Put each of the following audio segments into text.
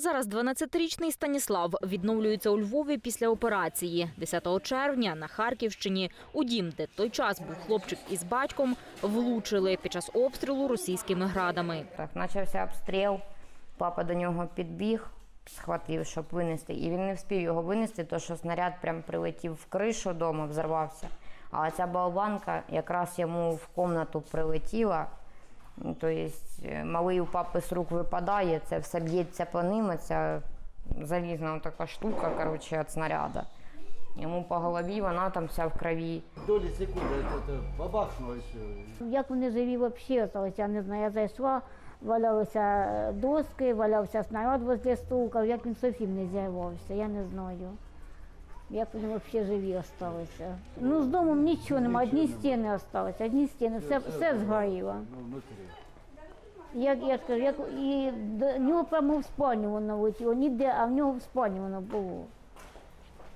Зараз 12-річний Станіслав відновлюється у Львові після операції. 10 червня на Харківщині у дім, де той час був хлопчик із батьком, влучили під час обстрілу російськими градами. Так, почався обстріл. Папа до нього підбіг, схватив, щоб винести. І він не встиг його винести, тому що снаряд прям прилетів в кришу дому, взорвався. А ця болванка якраз йому в кімнату прилетіла. Ну, Тобто е, малий у папи з рук випадає, це все б'ється по ним, ця залізна така штука коротше, від снаряда. Йому по голові, вона там вся в крові. доли секунды это, это бабахнуло и все. Як вони живі взагалі осталися, я не знаю. Я зайшла, валялися доски, валявся снаряд возле стулка, як він зовсім не зірвався, я не знаю. Як вони взагалі живі залишилися. Ну, з домом нічого немає, одні стіни залишилися, одні стіни, все, все згоріло. Ну. Як я скажу, як і до нього прямо в спальню воно летіло, ніде, а в нього в спальні воно було.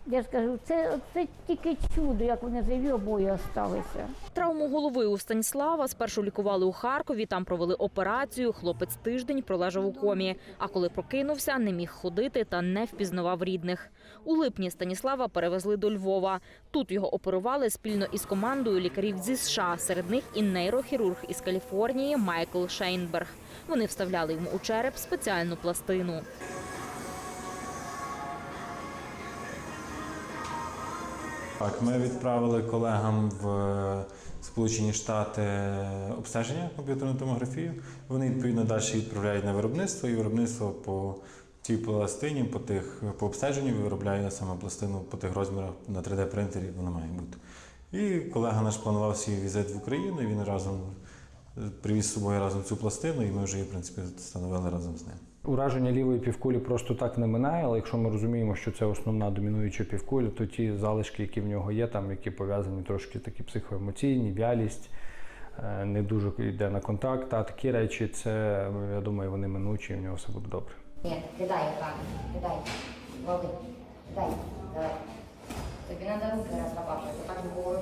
Я ж кажу, це, це тільки чудо, як вони живі обоє залишилися. Травму голови у Станіслава спершу лікували у Харкові. Там провели операцію. Хлопець тиждень пролежав у комі. А коли прокинувся, не міг ходити та не впізнавав рідних. У липні Станіслава перевезли до Львова. Тут його оперували спільно із командою лікарів зі США. Серед них і нейрохірург із Каліфорнії Майкл Шейнберг. Вони вставляли йому у череп спеціальну пластину. Так, ми відправили колегам в е, Сполучені Штати обстеження комп'ютерну томографію. Вони відповідно далі відправляють на виробництво, і виробництво по цій пластині, по тих по обстеженню виробляє саме пластину по тих розмірах на 3D принтері. Вона має бути. І колега наш планував свій візит в Україну. і Він разом привіз з собою разом цю пластину, і ми вже її в принципі встановили разом з ним. Ураження лівої півкулі просто так не минає, але якщо ми розуміємо, що це основна домінуюча півкуля, то ті залишки, які в нього є, там які пов'язані трошки такі психоемоційні, вялість, е, не дуже йде на контакт. А такі речі, це я думаю, вони минучі, і в нього все буде добре. Ні, кидай так, кидай, лови, кидай, давай. Тобі треба розрабатувати, так піднімає.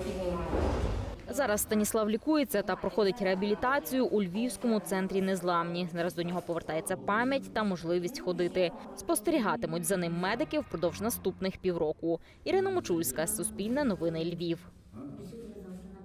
Зараз Станіслав лікується та проходить реабілітацію у Львівському центрі незламні. Зараз до нього повертається пам'ять та можливість ходити. Спостерігатимуть за ним медики впродовж наступних півроку. Ірина Мочульська, Суспільне новини Львів.